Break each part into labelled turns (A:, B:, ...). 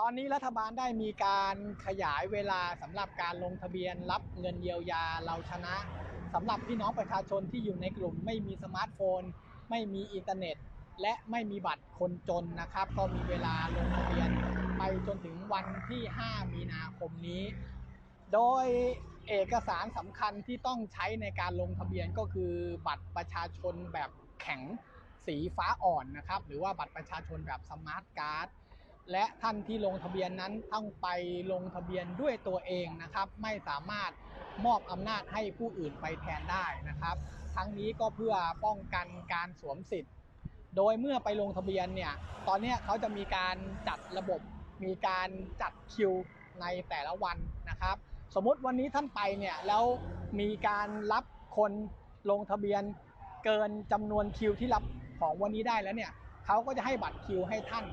A: ตอนนี้รัฐบาลได้มีการขยายเวลาสำหรับการลงทะเบียนรับเงินเยียวยาเราชนะสำหรับพี่น้องประชาชนที่อยู่ในกลุ่ม ไม่มีสมาร์ทโฟน ไม่มีอินเทอร์เน็ต และไม่มีบัตรคนจนนะครับ ก็มีเวลาลงทะเบียนไปจนถึงวันที่ 5 มีนาคมนี้ โดยเอกสารสำคัญที่ต้องใช้ในการลงทะเบียนก็คือบัตรประชาชนแบบแข็งสีฟ้าอ่อนนะครับ หรือว่าบัตรประชาชนแบบสมาร์ทการ์ด และท่านที่ลงทะเบียนนั้นต้องไปลงทะเบียนด้วยตัวเองนะครับ ไม่สามารถมอบอำนาจให้ผู้อื่นไปแทนได้นะครับ ทั้งนี้ก็เพื่อป้องกันการสวมสิทธิ์ โดยเมื่อไปลงทะเบียนเนี่ย ตอนนี้เขาจะมีการจัดระบบ มีการจัดคิวในแต่ละวันนะครับ สมมติวันนี้ท่านไปเนี่ยแล้วมีการรับคนลงทะเบียนเกินจำนวนคิวที่รับของวันนี้ได้แล้วเนี่ยเขาก็จะให้บัตรคิวให้ท่าน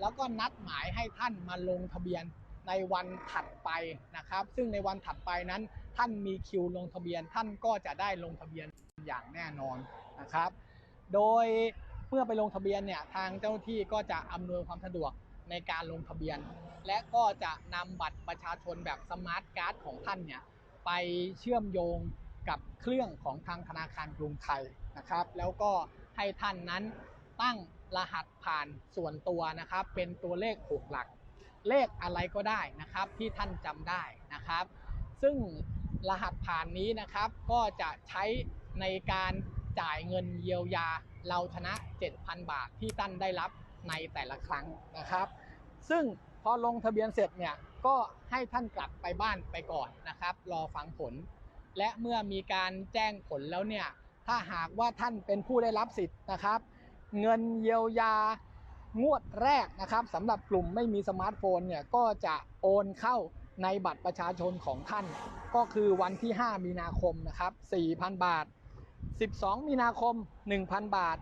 A: แล้วก็นัดหมายให้ท่านมาลงทะเบียนในวันถัดไปนะครับ ซึ่งในวันถัดไปนั้นท่านมีคิวลงทะเบียน ท่านก็จะได้ลงทะเบียนอย่างแน่นอนนะครับ โดยเมื่อไปลงทะเบียนเนี่ยทางเจ้าหน้าที่ก็จะอำนวยความสะดวกในการลงทะเบียน และก็จะนำบัตรประชาชนแบบสมาร์ทการ์ดของท่านเนี่ยไปเชื่อมโยงกับเครื่องของทางธนาคารกรุงไทยนะครับ แล้วก็ให้ท่านนั้น ตั้งรหัสผ่านส่วนตัวนะครับ เป็นตัวเลขหกหลัก เลขอะไรก็ได้นะครับที่ท่านจำได้นะครับ ซึ่งรหัสผ่านนี้นะครับก็จะใช้ในการจ่ายเงินเยียวยาเราชนะ 7,000 บาทที่ท่านได้รับในแต่ละครั้งนะครับ ซึ่งพอลงทะเบียนเสร็จเนี่ยก็ให้ท่านกลับไปบ้านไปก่อนนะครับ รอฟังผล และเมื่อมีการแจ้งผลแล้วเนี่ยถ้าหากว่าท่านเป็นผู้ได้รับสิทธิ์นะครับ เงินเยียวยางวดแรกนะครับสำหรับกลุ่มไม่มีสมาร์ทโฟนเนี่ยก็จะโอนเข้าในบัตรประชาชนของท่าน ก็คือวันที่ 5 มีนาคมนะครับ4,000 บาท 12 มีนาคม 1,000 บาท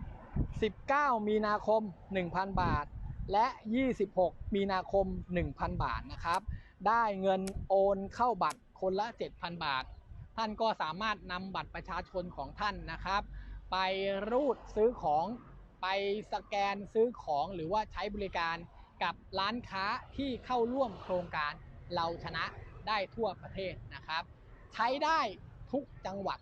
A: 19 มีนาคม 1,000 บาท และ 26 มีนาคม 1,000 บาทนะครับได้เงินโอนเข้าบัตรคนละ 7,000 บาท ท่านก็สามารถนำบัตรประชาชนของท่านนะครับ ไปรูดซื้อของ ไปสแกนซื้อของหรือว่าใช้บริการกับร้านค้าที่เข้าร่วมโครงการเราชนะได้ทั่วประเทศนะครับ ใช้ได้ทุกจังหวัด